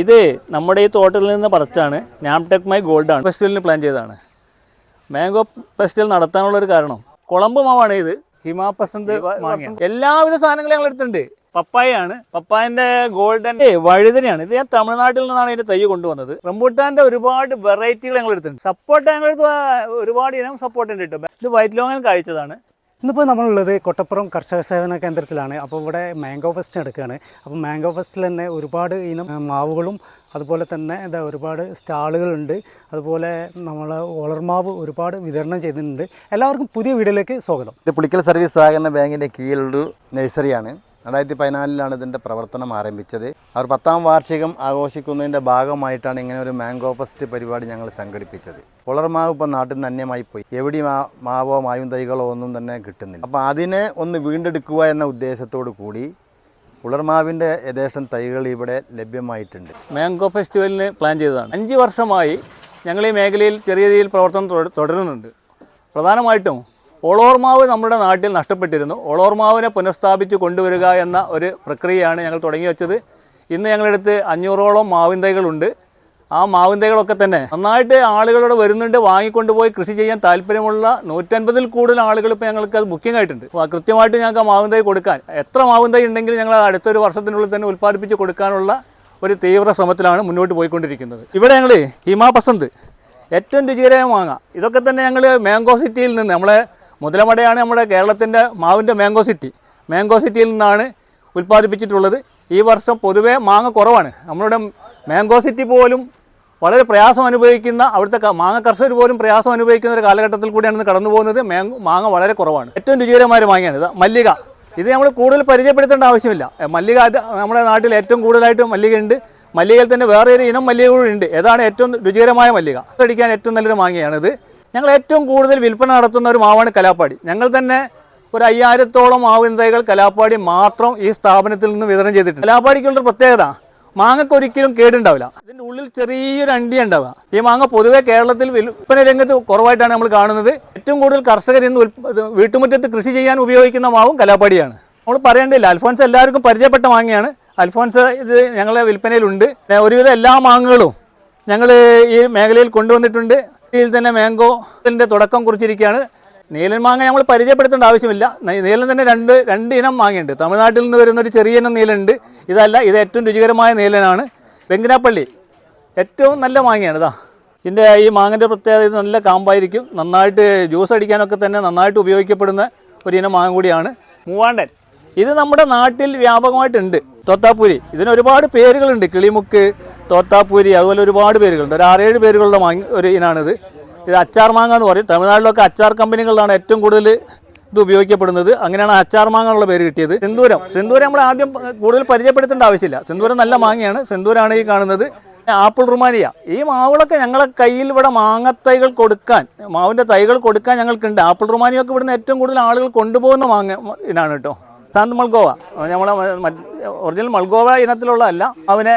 ഇത് നമ്മുടെ ഈ തോട്ടത്തിൽ നിന്ന് പറിച്ചാണ് നാംടെക് മൈ ഗോൾഡാണ് ഫെസ്റ്റിവലിന് പ്ലാൻ ചെയ്തതാണ്. മാംഗോ ഫെസ്റ്റിവൽ നടത്താനുള്ള ഒരു കാരണം. കുളമ്പ് മാവാണ് ഇത്. ഹിമാപസന്ത് എല്ലാവിധ സാധനങ്ങളും ഞങ്ങൾ എടുത്തിട്ടുണ്ട്. പപ്പായയാണ്. പപ്പായന്റെ ഗോൾഡൻ വഴുതനയാണ്. ഇത് ഞാൻ തമിഴ്നാട്ടിൽ നിന്നാണ് ഇതിന്റെ തൈ കൊണ്ടുവന്നത്. റംബൂട്ടാന്റെ ഒരുപാട് വെറൈറ്റികൾ ഞങ്ങൾ എടുത്തിട്ടുണ്ട്. സപ്പോർട്ട് ഞങ്ങൾ ഒരുപാട് ഇനം സപ്പോർട്ട് ഉണ്ട് കേട്ടോ ഇത് വൈറ്റ് ലോങ്ങൻ കഴിച്ചതാണ്. ഇന്നിപ്പോൾ നമ്മളുള്ളത് കൊട്ടപ്പുറം കർഷക സേവന കേന്ദ്രത്തിലാണ്. അപ്പോൾ ഇവിടെ മാംഗോ ഫെസ്റ്റ് നടക്കുകയാണ്. അപ്പോൾ മാംഗോ ഫെസ്റ്റിൽ തന്നെ ഒരുപാട് ഇനം മാവുകളും അതുപോലെ തന്നെ എന്താ ഒരുപാട് സ്റ്റാളുകളുണ്ട്. അതുപോലെ നമ്മൾ ഓളർമാവ് ഒരുപാട് വിതരണം ചെയ്തിട്ടുണ്ട്. എല്ലാവർക്കും പുതിയ വീഡിയോയിലേക്ക് സ്വാഗതം. ഇത് പുളിക്കൽ സർവീസ് സഹകരണ ബാങ്കിന്റെ കീഴിലൊരു നഴ്സറിയാണ്. രണ്ടായിരത്തി പതിനാലിലാണ് ഇതിന്റെ പ്രവർത്തനം ആരംഭിച്ചത്. അവർ പത്താം വാർഷികം ആഘോഷിക്കുന്നതിന്റെ ഭാഗമായിട്ടാണ് ഇങ്ങനെ ഒരു മാംഗോ ഫെസ്റ്റ് പരിപാടി ഞങ്ങൾ സംഘടിപ്പിച്ചത്. പുളർമാവ് ഇപ്പോൾ നാട്ടിൽ നിന്ന് അന്യമായി പോയി. എവിടെ മാ മാവോ മായും തൈകളോ ഒന്നും തന്നെ കിട്ടുന്നില്ല. അപ്പോൾ അതിനെ ഒന്ന് വീണ്ടെടുക്കുക എന്ന ഉദ്ദേശത്തോടു കൂടി പുളർമാവിന്റെ യഥേഷ്ടം തൈകൾ ഇവിടെ ലഭ്യമായിട്ടുണ്ട്. മാംഗോ ഫെസ്റ്റിവലിന് പ്ലാൻ ചെയ്തതാണ്. അഞ്ച് വർഷമായി ഞങ്ങൾ ഈ മേഖലയിൽ ചെറിയ രീതിയിൽ പ്രവർത്തനം തുടരുന്നുണ്ട്. പ്രധാനമായിട്ടും ഒളോർമാവ് നമ്മുടെ നാട്ടിൽ നഷ്ടപ്പെട്ടിരുന്നു. ഒളോർമാവിനെ പുനഃസ്ഥാപിച്ച് കൊണ്ടുവരിക എന്ന ഒരു പ്രക്രിയയാണ് ഞങ്ങൾ തുടങ്ങി വെച്ചത്. ഇന്ന് ഞങ്ങളടുത്ത് അഞ്ഞൂറോളം മാവിൻ തൈകളുണ്ട് ആ മാവിൻ തൈകളൊക്കെ തന്നെ നന്നായിട്ട് ആളുകളോട് വരുന്നുണ്ട്. വാങ്ങിക്കൊണ്ടുപോയി കൃഷി ചെയ്യാൻ താല്പര്യമുള്ള നൂറ്റൻപതിൽ കൂടുതൽ ആളുകൾ ഇപ്പോൾ ഞങ്ങൾക്ക് അത് ബുക്കിംഗ് ആയിട്ടുണ്ട്. കൃത്യമായിട്ട് ഞങ്ങൾക്ക് ആ മാവിൻ തൈ കൊടുക്കാൻ എത്ര മാവിൻ തൈ ഉണ്ടെങ്കിലും ഞങ്ങൾ അടുത്തൊരു വർഷത്തിനുള്ളിൽ തന്നെ ഉൽപ്പാദിപ്പിച്ച് കൊടുക്കാനുള്ള ഒരു തീവ്ര ശ്രമത്തിലാണ് മുന്നോട്ട് പോയിക്കൊണ്ടിരിക്കുന്നത്. ഇവിടെ ഞങ്ങൾ ഹിമാപസന്ത് ഏറ്റവും രുചികരമായ മാങ്ങ. ഇതൊക്കെ തന്നെ ഞങ്ങൾ മാംഗോ സിറ്റിയിൽ നിന്ന് നമ്മളെ മുതലമടയാണ് നമ്മുടെ കേരളത്തിന്റെ മാവിന്റെ മാംഗോ സിറ്റി മാംഗോ സിറ്റിയിൽ നിന്നാണ് ഉൽപ്പാദിപ്പിച്ചിട്ടുള്ളത്. ഈ വർഷം പൊതുവേ മാങ്ങ കുറവാണ്. നമ്മളുടെ മാംഗോ സിറ്റി പോലും വളരെ പ്രയാസം അനുഭവിക്കുന്ന അവിടുത്തെ മാങ്ങ കർഷകർ പോലും പ്രയാസം അനുഭവിക്കുന്ന ഒരു കാലഘട്ടത്തിൽ കൂടിയാണ് കടന്നു പോകുന്നത്. മാങ്ങ മാങ്ങ വളരെ കുറവാണ്. ഏറ്റവും രുചികരമായ മാങ്ങയാണ് ഇത്. മല്ലിക. ഇത് നമ്മൾ കൂടുതൽ പരിചയപ്പെടുത്തേണ്ട ആവശ്യമില്ല. മല്ലിക നമ്മുടെ നാട്ടിൽ ഏറ്റവും കൂടുതലായിട്ട് മല്ലിക ഉണ്ട്. മല്ലികയിൽ തന്നെ വേറെ ഒരു ഇനം മല്ലിക കൂടി ഉണ്ട് ഏതാണ് ഏറ്റവും രുചികരമായ മല്ലിക? അടിക്കാൻ ഏറ്റവും നല്ലൊരു മാങ്ങയാണിത്. ഞങ്ങൾ ഏറ്റവും കൂടുതൽ വിൽപ്പന നടത്തുന്ന ഒരു മാവാണ് കലാപ്പാടി ഞങ്ങൾ തന്നെ ഒരു അയ്യായിരത്തോളം മാവിൻ തൈകൾ കലാപ്പാടി മാത്രം ഈ സ്ഥാപനത്തിൽ നിന്ന് വിതരണം ചെയ്തിട്ടുണ്ട്. കലാപ്പാടിക്കുള്ളൊരു പ്രത്യേകത മാങ്ങക്ക് ഒരിക്കലും കേടുണ്ടാവില്ല. ഇതിന്റെ ഉള്ളിൽ ചെറിയൊരു അണ്ടി ഉണ്ടാവുക. ഈ മാങ്ങ പൊതുവെ കേരളത്തിൽ വിൽപ്പന രംഗത്ത് കുറവായിട്ടാണ് നമ്മൾ കാണുന്നത്. ഏറ്റവും കൂടുതൽ കർഷകർ ഇന്ന് വീട്ടുമുറ്റത്ത് കൃഷി ചെയ്യാൻ ഉപയോഗിക്കുന്ന മാവും കലാപ്പാടിയാണ് നമ്മൾ പറയേണ്ടില്ല അൽഫോൻസ് എല്ലാവർക്കും പരിചയപ്പെട്ട മാങ്ങയാണ്. അൽഫോൻസ് ഇത് ഞങ്ങളെ വിൽപ്പനയിലുണ്ട്. ഒരുവിധം എല്ലാ മാങ്ങകളും ഞങ്ങൾ ഈ മേഖലയിൽ കൊണ്ടുവന്നിട്ടുണ്ട്. ഇതിൽ തന്നെ മാംഗോന്റെ തുടക്കം കുറിച്ചിരിക്കുകയാണ്. നീലൻ മാങ്ങ നമ്മൾ പരിചയപ്പെടുത്തേണ്ട ആവശ്യമില്ല. നീലൻ തന്നെ രണ്ട് രണ്ട് ഇനം മാങ്ങയുണ്ട്. തമിഴ്നാട്ടിൽ നിന്ന് വരുന്ന ഒരു ചെറിയ ഇനം നീലുണ്ട് ഇതല്ല ഇത് ഏറ്റവും രുചികരമായ നീലനാണ്. വെങ്കനാപ്പള്ളി ഏറ്റവും നല്ല മാങ്ങയാണ് ഇതാ. ഇതിന്റെ ഈ മാങ്ങന്റെ പ്രത്യേകത ഇത് നല്ല കാമ്പായിരിക്കും. നന്നായിട്ട് ജ്യൂസ് അടിക്കാനൊക്കെ തന്നെ നന്നായിട്ട് ഉപയോഗിക്കപ്പെടുന്ന ഒരു ഇനം മാങ്ങ കൂടിയാണ്. മൂവാണ്ടൻ ഇത് നമ്മുടെ നാട്ടിൽ വ്യാപകമായിട്ടുണ്ട്. തോത്താപ്പൂരി ഇതിന് ഒരുപാട് പേരുകളുണ്ട്. കിളിമുക്ക് തോത്താപ്പൂരി അതുപോലെ ഒരുപാട് പേരുകളുണ്ട്. ഒരു ആറേഴ് പേരുകളുടെ മാങ്ങ ഒരു ഇനാണിത്. ഇത് അച്ചാർ മാങ്ങ എന്ന് പറയും. തമിഴ്നാട്ടിലൊക്കെ അച്ചാർ കമ്പനികളിലാണ് ഏറ്റവും കൂടുതൽ ഇത് ഉപയോഗിക്കപ്പെടുന്നത്. അങ്ങനെയാണ് അച്ചാർ മാങ്ങ എന്നുള്ള പേര് കിട്ടിയത്. സിന്ദൂരം. സിന്ദൂരം നമ്മൾ ആദ്യം കൂടുതൽ പരിചയപ്പെടുത്തേണ്ട ആവശ്യമില്ല. സിന്ദൂരം നല്ല മാങ്ങയാണ്. സിന്ദൂരാണ് ഈ കാണുന്നത്. ആപ്പിൾ റുമാനിയ. ഈ മാവുകളൊക്കെ ഞങ്ങളെ കയ്യിൽ ഇവിടെ മാങ്ങത്തൈകൾ കൊടുക്കാൻ മാവിന്റെ തൈകൾ കൊടുക്കാൻ ഞങ്ങൾക്കുണ്ട്. ആപ്പിൾ റുമാനിയൊക്കെ ഇവിടുന്ന് ഏറ്റവും കൂടുതൽ ആളുകൾ കൊണ്ടുപോകുന്ന മാങ്ങ ഇനാണ് കേട്ടോ. സാന്ത് മൾഗോവ നമ്മളെ ഒറിജിനൽ മൾഗോവ ഇനത്തിലുള്ളതല്ല. അവനെ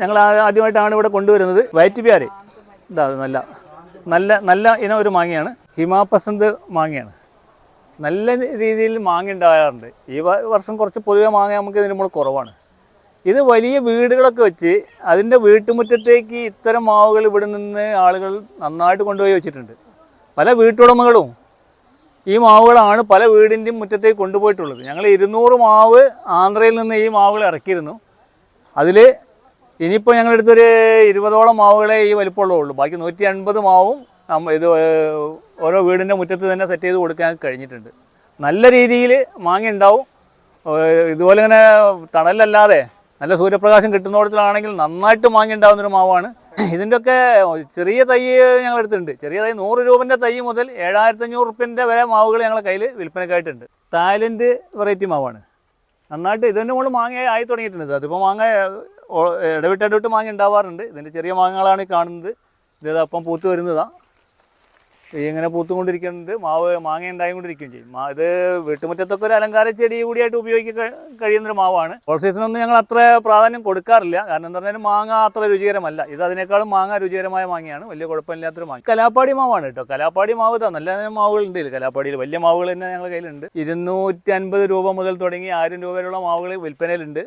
ഞങ്ങൾ ആദ്യമായിട്ടാണ് ഇവിടെ കൊണ്ടുവരുന്നത്. വൈറ്റ് പ്യാര് ഇതാ നല്ല നല്ല നല്ല ഇനം ഒരു മാങ്ങയാണ്. ഹിമാപസന്ത് മാങ്ങയാണ്. നല്ല രീതിയിൽ മാങ്ങ ഉണ്ടാകാറുണ്ട്. ഈ വർഷം കുറച്ച് പൊതുവെ മാങ്ങ നമുക്ക് ഇതിന് മുകളിൽ കുറവാണ്. ഇത് വലിയ വീടുകളൊക്കെ വെച്ച് അതിന്റെ വീട്ടുമുറ്റത്തേക്ക് ഇത്തരം മാവുകൾ ഇവിടെ നിന്ന് ആളുകൾ നന്നായിട്ട് കൊണ്ടുപോയി വെച്ചിട്ടുണ്ട്. പല വീട്ടുടമകളും ഈ മാവുകളാണ് പല വീടിന്റെയും മുറ്റത്തേക്ക് കൊണ്ടുപോയിട്ടുള്ളത്. ഞങ്ങൾ ഇരുന്നൂറ് മാവ് ആന്ധ്രയിൽ നിന്ന് ഈ മാവുകൾ ഇറക്കിയിരുന്നു. അതിൽ ഇനിയിപ്പോൾ ഞങ്ങളെടുത്തൊരു ഇരുപതോളം മാവുകളെ ഈ വലിപ്പമുള്ളൂ ബാക്കി നൂറ്റി അൻപത് മാവും ഇത് ഓരോ വീടിന്റെ മുറ്റത്ത് തന്നെ സെറ്റ് ചെയ്ത് കൊടുക്കാൻ കഴിഞ്ഞിട്ടുണ്ട്. നല്ല രീതിയിൽ മാങ്ങ ഉണ്ടാവും. ഇതുപോലെ ഇങ്ങനെ തണലല്ലാതെ നല്ല സൂര്യപ്രകാശം കിട്ടുന്നിടത്തിലാണെങ്കിൽ നന്നായിട്ട് മാങ്ങ ഉണ്ടാകുന്നൊരു മാവാണ്. ഇതിന്റെയൊക്കെ ചെറിയ തൈ ഞങ്ങൾ എടുത്തിട്ടുണ്ട് ചെറിയ തൈ നൂറ് രൂപന്റെ തൈ മുതൽ ഏഴായിരത്തി അഞ്ഞൂറ് റുപ്യന്റെ വരെ മാവുകൾ ഞങ്ങളുടെ കയ്യിൽ വിൽപ്പനക്കായിട്ടുണ്ട്. തായ്ലൻഡ് വെറൈറ്റി മാവാണ്. നന്നായിട്ട് ഇതിന്റെ മുകളിൽ മാങ്ങ ആയി തുടങ്ങിയിട്ടുണ്ട്. അതിപ്പോൾ മാങ്ങ ഇടവിട്ട് ഇടവിട്ട് മാങ്ങ ഉണ്ടാവാറുണ്ട്. ഇതിന്റെ ചെറിയ മാങ്ങകളാണ് ഈ കാണുന്നത്. ഇത് അപ്പം പൂത്ത് വരുന്നതാണ് ഇങ്ങനെ പൂത്തുകൊണ്ടിരിക്കുന്നുണ്ട്. മാവ് മാങ്ങ ഉണ്ടായിക്കൊണ്ടിരിക്കുകയും ചെയ്യും. ഇത് വീട്ടുമുറ്റത്തൊക്കെ ഒരു അലങ്കാര ചെടി കൂടിയായിട്ട് ഉപയോഗിക്കാൻ കഴിയുന്നൊരു മാവാണ്. ഓൾ സീസണൊന്നും ഞങ്ങൾ അത്ര പ്രാധാന്യം കൊടുക്കാറില്ല. കാരണം എന്താ പറഞ്ഞാൽ മാങ്ങ അത്ര രുചികരമല്ല. ഇത് അതിനേക്കാളും മാങ്ങ രുചികരമായ മാങ്ങയാണ്. വലിയ കുഴപ്പമില്ലാത്തൊരു മാങ്ങ. കലാപ്പാടി മാവാണ് കേട്ടോ. കലാപ്പാടി മാവ് ഇതാ നല്ല മാവുകളുണ്ട് ഇതിൽ കലാപ്പാടിയിൽ വലിയ മാവുകൾ തന്നെ ഞങ്ങളുടെ കയ്യിലുണ്ട്. ഇരുന്നൂറ്റി അൻപത് രൂപ മുതൽ തുടങ്ങി ആയിരം രൂപ വരെയുള്ള മാവുകൾ വിൽപ്പനയിലുണ്ട്.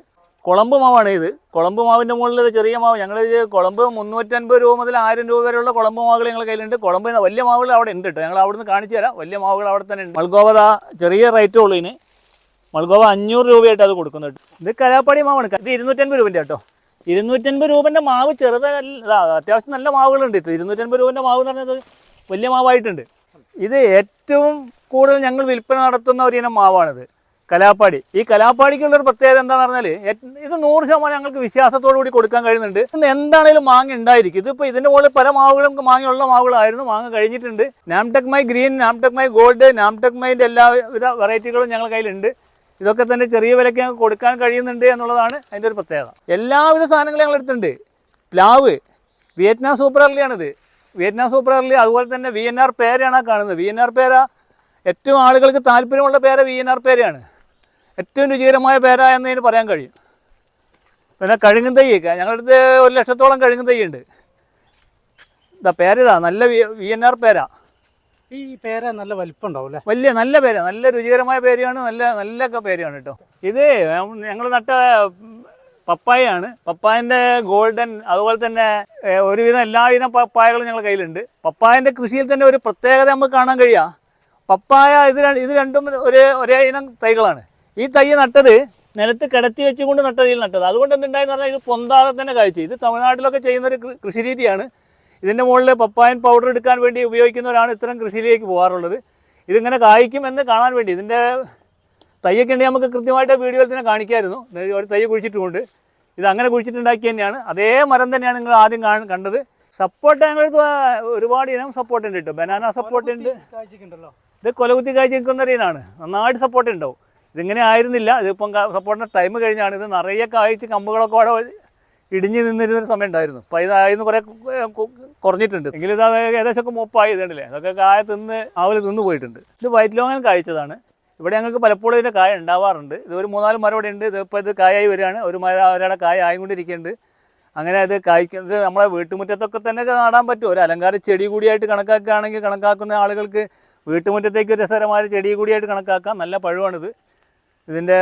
കുളമ്പ് മാവാണ് ഇത്. കുളമ്പ് മാവിന്റെ മുകളിൽ ചെറിയ മാവ്. ഞങ്ങൾ കുളമ്പ് മുന്നൂറ്റൻപത് രൂപ മുതൽ ആയിരം രൂപ വരെയുള്ള കുളമ്പ് മാവുകൾ ഞങ്ങളുടെ കയ്യിലുണ്ട്. കുളമ്പ് വലിയ മാവുകൾ അവിടെ ഉണ്ട് കേട്ടോ ഞങ്ങൾ അവിടുന്ന് കാണിച്ചു തരാം. വലിയ മാവുകൾ അവിടെ തന്നെ ഉണ്ട്. മൾഗോവ ചെറിയ റേറ്റേ ഉള്ളൂ ഇതിന്. മൾഗോവ അഞ്ഞൂറ് രൂപയായിട്ട് അത് കൊടുക്കുന്നുണ്ട്. ഇത് കലാപ്പാടി മാവാണ്. ഇത് ഇരുന്നൂറ്റൻപത് രൂപന്റെ കേട്ടോ ഇരുന്നൂറ്റൻപത് രൂപന്റെ മാവ് ചെറുതല്ല അത്യാവശ്യം നല്ല മാവുകളുണ്ട് ഇത് ഇരുന്നൂറ്റൻപത് രൂപന്റെ മാവ് എന്ന് പറഞ്ഞത് വലിയ മാവായിട്ടുണ്ട്. ഇത് ഏറ്റവും കൂടുതൽ ഞങ്ങൾ വിൽപ്പന നടത്തുന്ന ഒരു ഇനം മാവാണിത്. കലാപ്പാടി ഈ കലാപ്പാടിക്കുള്ളൊരു പ്രത്യേകത എന്താണെന്ന് പറഞ്ഞാൽ ഇത് നൂറ് ശതമാനം ഞങ്ങൾക്ക് വിശ്വാസത്തോടു കൂടി കൊടുക്കാൻ കഴിയുന്നുണ്ട്. എന്താണേലും മാങ്ങ ഉണ്ടായിരിക്കും. ഇതിപ്പോൾ ഇതിന്റെ മുകളിൽ പല മാവുകളും മാങ്ങയുള്ള മാവുകളായിരുന്നു. മാങ്ങ കഴിഞ്ഞിട്ടുണ്ട്. Nam Dok Mai green Nam Dok Mai gold Nam Dok മൈന്റെ എല്ലാവിധ വെറൈറ്റികളും ഞങ്ങളുടെ കയ്യിലുണ്ട്. ഇതൊക്കെ തന്നെ ചെറിയ വിലയ്ക്ക് ഞങ്ങൾക്ക് കൊടുക്കാൻ കഴിയുന്നുണ്ട് എന്നുള്ളതാണ് അതിന്റെ ഒരു പ്രത്യേകത. എല്ലാവിധ സാധനങ്ങളും ഞങ്ങൾ എടുത്തിട്ടുണ്ട്. പ്ലാവ് വിയറ്റ്നാം സൂപ്പർ അർലിയാണിത് വിയറ്റ്നാം സൂപ്പർ അർലി അതുപോലെ തന്നെ വി എൻ ആർ പേരയാണ് കാണുന്നത്. വി എൻ ആർ പേര ഏറ്റവും ആളുകൾക്ക് താല്പര്യമുള്ള പേര വി എൻ ആർ പേരയാണ്. ഏറ്റവും രുചികരമായ പേര എന്നതിന് പറയാൻ കഴിയും. പിന്നെ കഴുങ്ങും തൈ ഞങ്ങളുടെ അടുത്ത് ഒരു ലക്ഷത്തോളം കഴുങ്ങും തൈ ഉണ്ട്. ഇതാ പേരിതാ. നല്ല വി എൻ ആർ പേര. ഈ പേര നല്ല വലിപ്പം ഉണ്ടാവും അല്ലേ? വലിയ നല്ല പേര. നല്ല രുചികരമായ പേരയാണ് നല്ല നല്ല പേരയാണ് കേട്ടോ. ഇത് ഞങ്ങൾ നട്ട പപ്പായയാണ്. പപ്പായന്റെ ഗോൾഡൻ അതുപോലെ തന്നെ ഒരുവിധം എല്ലാവിധം പപ്പായകളും ഞങ്ങളുടെ കയ്യിലുണ്ട്. പപ്പായന്റെ കൃഷിയിൽ തന്നെ ഒരു പ്രത്യേകത നമുക്ക് കാണാൻ കഴിയുക പപ്പായ ഇത് ഇത് രണ്ടും ഒരു ഒരേ ഇനം തൈകളാണ്. ഈ തൈ നട്ടത് നിലത്ത് കിടത്തി വെച്ചുകൊണ്ട് നട്ടതിൽ നട്ടത്. അതുകൊണ്ട് എന്തുണ്ടായെന്ന് പറഞ്ഞാൽ ഇത് പൊന്താതെ തന്നെ കഴിച്ചു ഇത് തമിഴ്നാട്ടിലൊക്കെ ചെയ്യുന്ന ഒരു കൃഷി രീതിയാണ് ഇതിന്റെ മുകളിൽ പപ്പായൻ പൗഡർ എടുക്കാൻ വേണ്ടി ഉപയോഗിക്കുന്നവരാണ് ഇത്തരം കൃഷിയിലേക്ക് പോകാറുള്ളത്. ഇതിങ്ങനെ കായ്ക്കും എന്ന് കാണാൻ വേണ്ടി. ഇതിന്റെ തയ്യൊക്കെ ഉണ്ടെങ്കിൽ നമുക്ക് കൃത്യമായിട്ട് വീഡിയോയിൽ തന്നെ കാണിക്കായിരുന്നു. ഒരു തയ്യ കുഴിച്ചിട്ടുമുണ്ട്. ഇത് അങ്ങനെ കുഴിച്ചിട്ടുണ്ടാക്കി തന്നെയാണ്. അതേ മരം തന്നെയാണ് നിങ്ങൾ ആദ്യം കാണ കണ്ടത്. സപ്പോർട്ട് ഞങ്ങൾ ഒരുപാട് ഇനം സപ്പോർട്ട് ഉണ്ട് കേട്ടോ. ബനാന സപ്പോർട്ട് ഉണ്ട്. ഇത് കൊലകുത്തി കാഴ്ച നിൽക്കുന്ന ഒരു ഇനാണ്. നന്നായിട്ട് സപ്പോർട്ട് ഉണ്ടാവും. ഇതിങ്ങനെ ആയിരുന്നില്ല. ഇതിപ്പം സപ്പോർട്ടിന്റെ ടൈം കഴിഞ്ഞാണ്. ഇത് നിറയെ കായ്ച്ച് കമ്പുകളൊക്കെ അവിടെ ഇടിഞ്ഞു നിന്നിരുന്നൊരു സമയം ഉണ്ടായിരുന്നു. അപ്പോൾ ഇതായിരുന്നു കുറേ കുറഞ്ഞിട്ടുണ്ട്. എങ്കിലും ഇത് ഏകദേശം ഒക്കെ മുപ്പായി ഇതുണ്ടല്ലേ? അതൊക്കെ കായ തിന്ന് ആവൽ തിന്ന് പോയിട്ടുണ്ട്. ഇത് വൈറ്റ് ലോങ്ങൻ കായ്ച്ചതാണ് ഇവിടെ ഞങ്ങൾക്ക് പലപ്പോഴും ഇതിന്റെ കായ ഉണ്ടാവാറുണ്ട്. ഇത് ഒരു മൂന്നാൽ മരം ഇവിടെ ഉണ്ട്. ഇതിപ്പോൾ ഇത് കായായി വരികയാണ്. ഒരു മരം അവരുടെ കായ ആയിക്കൊണ്ടിരിക്കുന്നുണ്ട്. അങ്ങനെ അത് കായ്ക്കുന്നത് നമ്മളെ വീട്ടുമുറ്റത്തൊക്കെ തന്നെ നടാൻ പറ്റും. ഒരു അലങ്കാര ചെടി കൂടിയായിട്ട് കണക്കാക്കുകയാണെങ്കിൽ കണക്കാക്കുന്ന ആളുകൾക്ക് വീട്ടുമുറ്റത്തേക്ക് രസകരമായ ചെടി കൂടിയായിട്ട് കണക്കാക്കാം. നല്ല പഴുവാണിത്. ഇതിന്റെ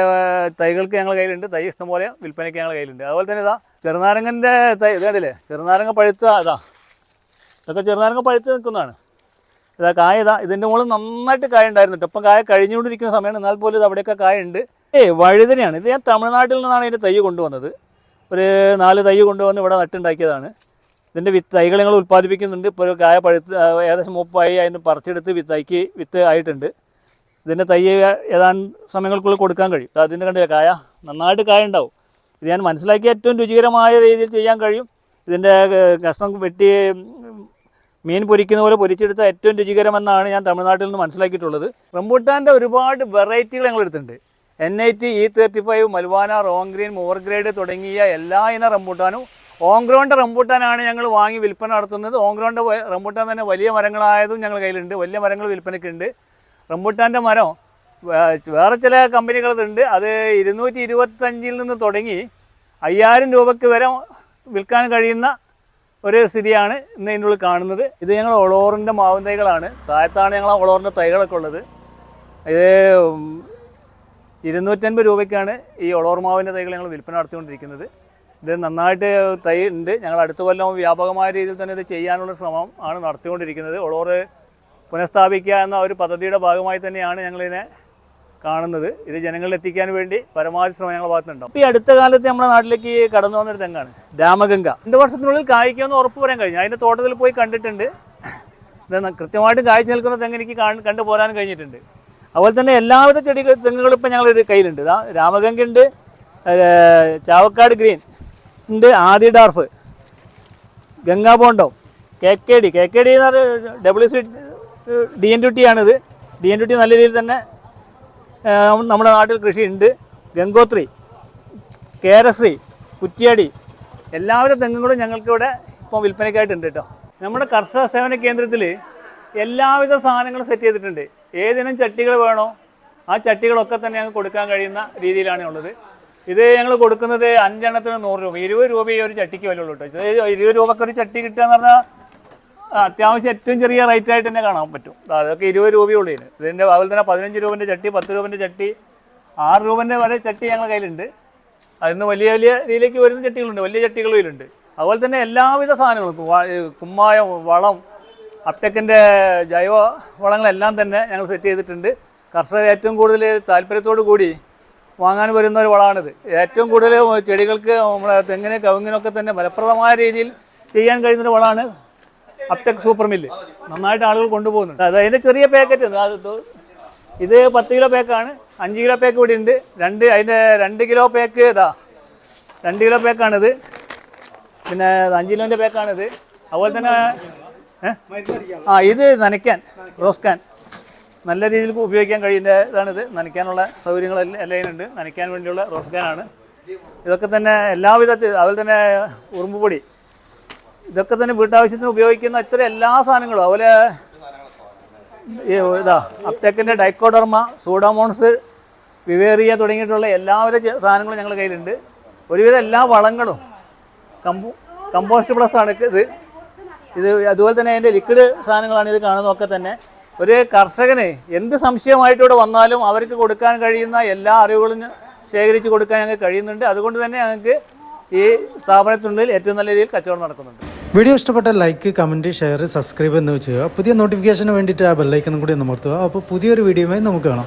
തൈകൾക്ക് ഞങ്ങളുടെ കയ്യിലുണ്ട്. തൈ ഇഷ്ടംപോലെ വിൽപ്പനയ്ക്ക് ഞങ്ങളുടെ കയ്യിലുണ്ട്. അതുപോലെ തന്നെ ഇതാ ചെറുനാരങ്ങന്റെ തൈ ഇത് കണ്ടില്ലേ? ചെറുനാരങ്ങ പഴുത്ത ഇതാ ഇതൊക്കെ ചെറുനാരങ്ങ പഴുത്ത് നിൽക്കുന്നതാണ്. ഇതാ കായ ഇതാ. ഇതിന്റെ മുകളിൽ നന്നായിട്ട് കായ ഉണ്ടായിരുന്നു. ഇപ്പം കായ കഴിഞ്ഞുകൊണ്ടിരിക്കുന്ന സമയമാണ്. എന്നാൽ പോലും ഇത് അവിടെയൊക്കെ കായ ഉണ്ട്. ഏയ് വഴുതനയാണ്. ഇത് ഞാൻ തമിഴ്നാട്ടിൽ നിന്നാണ് ഇതിന്റെ തൈ കൊണ്ടുവന്നത്. ഒരു നാല് തൈ കൊണ്ടുവന്ന് ഇവിടെ നട്ടുണ്ടാക്കിയതാണ്. ഇതിന്റെ വിത്ത് തൈകൾ ഞങ്ങൾ ഉൽപ്പാദിപ്പിക്കുന്നുണ്ട്. ഇപ്പോൾ കായ പഴുത്ത് ഏകദേശം മുപ്പായി. അതിന് പറിച്ചെടുത്ത് വിത്ത് തൈക്ക് വിത്ത് ആയിട്ടുണ്ട്. ഇതിന്റെ തൈ ഏതാണ്ട് സമയങ്ങൾക്കുള്ളിൽ കൊടുക്കാൻ കഴിയും. അതിന്റെ കണ്ടില്ല കായ? നന്നായിട്ട് കായ ഉണ്ടാവും. ഇത് ഞാൻ മനസ്സിലാക്കി ഏറ്റവും രുചികരമായ രീതിയിൽ ചെയ്യാൻ കഴിയും. ഇതിന്റെ കഷ്ണം വെട്ടി മീൻ പൊരിക്കുന്ന പോലെ പൊരിച്ചെടുത്ത ഏറ്റവും രുചികരമെന്നാണ് ഞാൻ തമിഴ്നാട്ടിൽ നിന്ന് മനസ്സിലാക്കിയിട്ടുള്ളത്. റംബൂട്ടാന്റെ ഒരുപാട് വെറൈറ്റികൾ ഞങ്ങൾ എടുത്തിട്ടുണ്ട്. N I T E thirty five മൽവാന റോങ് ഗ്രീൻ മോർ ഗ്രേഡ് തുടങ്ങിയ എല്ലാ ഇനം റംബൂട്ടാനും ഓങ്ക്രോണിന്റെ റംബൂട്ടാനാണ് ഞങ്ങൾ വാങ്ങി വിൽപ്പന നടത്തുന്നത്. ഓങ്ക്രോണിന്റെ റംബൂട്ടാൻ തന്നെ വലിയ മരങ്ങളായതും ഞങ്ങൾ കയ്യിലുണ്ട്. വലിയ മരങ്ങൾ വിൽപ്പനയ്ക്കുണ്ട്. റംബൂട്ടാന്റെ മരം വേറെ ചില കമ്പനികളുണ്ട്. അത് ഇരുന്നൂറ്റി ഇരുപത്തഞ്ചിൽ നിന്ന് തുടങ്ങി അയ്യായിരം രൂപയ്ക്ക് വരെ വിൽക്കാൻ കഴിയുന്ന ഒരു സ്ഥിതിയാണ് ഇന്ന് ഇതിന്റെ ഉള്ളിൽ കാണുന്നത്. ഇത് ഞങ്ങൾ ഒളോറിന്റെ മാവും തൈകളാണ്. താഴത്താണ് ഞങ്ങൾ ഒളോറിന്റെ തൈകളൊക്കെ ഉള്ളത്. ഇത് ഇരുന്നൂറ്റൻപത് രൂപയ്ക്കാണ് ഈ ഒളോർ മാവിന്റെ തൈകൾ ഞങ്ങൾ വിൽപ്പന നടത്തിക്കൊണ്ടിരിക്കുന്നത്. ഇത് നന്നായിട്ട് തൈ ഉണ്ട്. ഞങ്ങൾ അടുത്ത കൊല്ലം വ്യാപകമായ രീതിയിൽ തന്നെ ഇത് ചെയ്യാനുള്ള ശ്രമം ആണ് നടത്തിക്കൊണ്ടിരിക്കുന്നത്. ഒളോറ് പുനഃസ്ഥാപിക്കുക എന്ന ഒരു പദ്ധതിയുടെ ഭാഗമായി തന്നെയാണ് ഞങ്ങളിതിനെ കാണുന്നത്. ഇത് ജനങ്ങളിൽ എത്തിക്കാൻ വേണ്ടി പരമാവധി ശ്രമം ഞങ്ങളുടെ ഭാഗത്തുണ്ടാവും ഈ അടുത്ത കാലത്ത് നമ്മുടെ നാട്ടിലേക്ക് കടന്നു വന്നൊരു തെങ്ങാണ് രാമഗംഗ. രണ്ട് വർഷത്തിനുള്ളിൽ കായ്ക്കുമെന്ന് ഉറപ്പ് പറയാൻ കഴിഞ്ഞു. അതിന്റെ തോട്ടത്തിൽ പോയി കണ്ടിട്ടുണ്ട്. കൃത്യമായിട്ട് കായ്ച്ചു നിൽക്കുന്ന തെങ്ങ് എനിക്ക് കാണ- കണ്ടു പോരാൻ കഴിഞ്ഞിട്ടുണ്ട്. അതുപോലെ തന്നെ എല്ലാവിധ ചെടി തെങ്ങുകളും ഇപ്പം ഞങ്ങളുടെ കയ്യിലുണ്ട്. രാമഗംഗ ഉണ്ട് ചാവക്കാട് ഗ്രീൻ ഉണ്ട് ആദി dwarf Gangabondam K K D. K K D എന്ന് പറഞ്ഞാൽ W C D N T ആണിത്. ഡി എൻ ടി നല്ല രീതിയിൽ തന്നെ നമ്മുടെ നാട്ടിൽ കൃഷിയുണ്ട്. ഗംഗോത്രി കേരശ്രീ കുറ്റിയാടി എല്ലാവരും തെങ്ങുകളും ഞങ്ങൾക്കിവിടെ ഇപ്പോൾ വിൽപ്പനയ്ക്കായിട്ടുണ്ട് കേട്ടോ. നമ്മുടെ കർഷക സേവന കേന്ദ്രത്തിൽ എല്ലാവിധ സാധനങ്ങളും സെറ്റ് ചെയ്തിട്ടുണ്ട്. ഏതിനും ചട്ടികൾ വേണോ ആ ചട്ടികളൊക്കെ തന്നെ ഞങ്ങൾക്ക് കൊടുക്കാൻ കഴിയുന്ന രീതിയിലാണ് ഉള്ളത്. ഇത് ഞങ്ങൾ കൊടുക്കുന്നത് അഞ്ചെണ്ണത്തിന് നൂറ് രൂപ ഇരുപത് രൂപ ഈ ഒരു ചട്ടിക്ക് വില ഉള്ളൂ കേട്ടോ. ഇത് ഇരുപത് രൂപക്ക് ഒരു ചട്ടി കിട്ടുക എന്ന് പറഞ്ഞാൽ അത്യാവശ്യം ഏറ്റവും ചെറിയ റേറ്റ് ആയിട്ട് തന്നെ കാണാൻ പറ്റും. അതൊക്കെ ഇരുപത് രൂപയുള്ളതിന് ഇതിന്റെ അതുപോലെ തന്നെ പതിനഞ്ച് രൂപന്റെ ചട്ടി പത്ത് രൂപന്റെ ചട്ടി ആറ് രൂപന്റെ വരെ ചട്ടി ഞങ്ങളുടെ കയ്യിലുണ്ട്. അതിന് വലിയ വലിയ രീതിയിലേക്ക് വരുന്ന ചട്ടികളുണ്ട്. വലിയ ചട്ടികളും ഇതിലുണ്ട് അതുപോലെ തന്നെ എല്ലാവിധ സാധനങ്ങളും കുമ്മായം വളം അപ്ടെക്കിന്റെ ജൈവ വളങ്ങളെല്ലാം തന്നെ ഞങ്ങൾ സെറ്റ് ചെയ്തിട്ടുണ്ട്. കർഷകർ ഏറ്റവും കൂടുതൽ താല്പര്യത്തോടു കൂടി വാങ്ങാൻ വരുന്ന ഒരു വളമാണിത്. ഏറ്റവും കൂടുതൽ ചെടികൾക്ക് നമ്മളെ തെങ്ങിന് കവുങ്ങിനൊക്കെ തന്നെ ഫലപ്രദമായ രീതിയിൽ ചെയ്യാൻ കഴിയുന്നൊരു വളമാണ് അപ്ടെക് സൂപ്പർ മില്ല് നന്നായിട്ട് ആളുകൾ കൊണ്ടുപോകുന്നുണ്ട്. അത് അതിന്റെ ചെറിയ പാക്കറ്റ് ഉണ്ട്. ഇത് പത്ത് കിലോ പാക്കാണ് അഞ്ച് കിലോ പാക്ക് ഇവിടെ ഉണ്ട്. രണ്ട് അതിന്റെ രണ്ട് കിലോ പാക്ക് ഇതാ. രണ്ട് കിലോ പാക്കാണിത് പിന്നെ അഞ്ച് കിലോന്റെ പാക്കാണിത് അതുപോലെ തന്നെ ആ ഇത് നനയ്ക്കാൻ റോസ്കാൻ നല്ല രീതിയിൽ ഉപയോഗിക്കാൻ കഴിയുന്ന ഇതാണിത്. നനയ്ക്കാനുള്ള സൗകര്യങ്ങൾ എല്ലാം ഉണ്ട് നനയ്ക്കാൻ വേണ്ടിയുള്ള റോസ്കാനാണ് ഇതൊക്കെ തന്നെ എല്ലാവിധത്തിൽ അതുപോലെ തന്നെ ഉറുമ്പുപൊടി ഇതൊക്കെ തന്നെ വീട്ടാവശ്യത്തിന് ഉപയോഗിക്കുന്ന ഇത്ര എല്ലാ സാധനങ്ങളും. അതുപോലെ ഇതാ അപ്ടെക്കിന്റെ ഡൈക്കോഡർമ സൂഡോമോൺസ് വിവേറിയ തുടങ്ങിയിട്ടുള്ള എല്ലാവിധ ചെ- സാധനങ്ങളും ഞങ്ങളുടെ കയ്യിലുണ്ട്. ഒരുവിധം എല്ലാ വളങ്ങളും കമ്പോ കമ്പോസ്റ്റ് പ്ലസ് ആണ്. ഇത് ഇത് അതുപോലെ തന്നെ അതിന്റെ ലിക്വിഡ് സാധനങ്ങളാണ് ഇത് കാണുന്നതൊക്കെ തന്നെ. ഒരു കർഷകന് എന്ത് സംശയമായിട്ട് ഇവിടെ വന്നാലും അവർക്ക് കൊടുക്കാൻ കഴിയുന്ന എല്ലാ അറിവുകളും ശേഖരിച്ച് കൊടുക്കാൻ ഞങ്ങൾക്ക് കഴിയുന്നുണ്ട്. അതുകൊണ്ട് തന്നെ ഞങ്ങൾക്ക് ഈ സ്ഥാപനത്തിനുള്ളിൽ ഏറ്റവും നല്ല രീതിയിൽ കച്ചവടം നടക്കുന്നുണ്ട്. വീഡിയോ ഇഷ്ടപ്പെട്ട ലൈക്ക് കമന്റ് ഷെയർ സബ്സ്ക്രൈബ് എന്ന് ചെയ്യുക. പുതിയ നോട്ടിഫിക്കേഷന് വേണ്ടിയിട്ട് ആ ബെല്ലൈക്കനും കൂടി അമർത്തുക. അപ്പോൾ പുതിയൊരു വീഡിയോയുമായി നമുക്ക് കാണാം.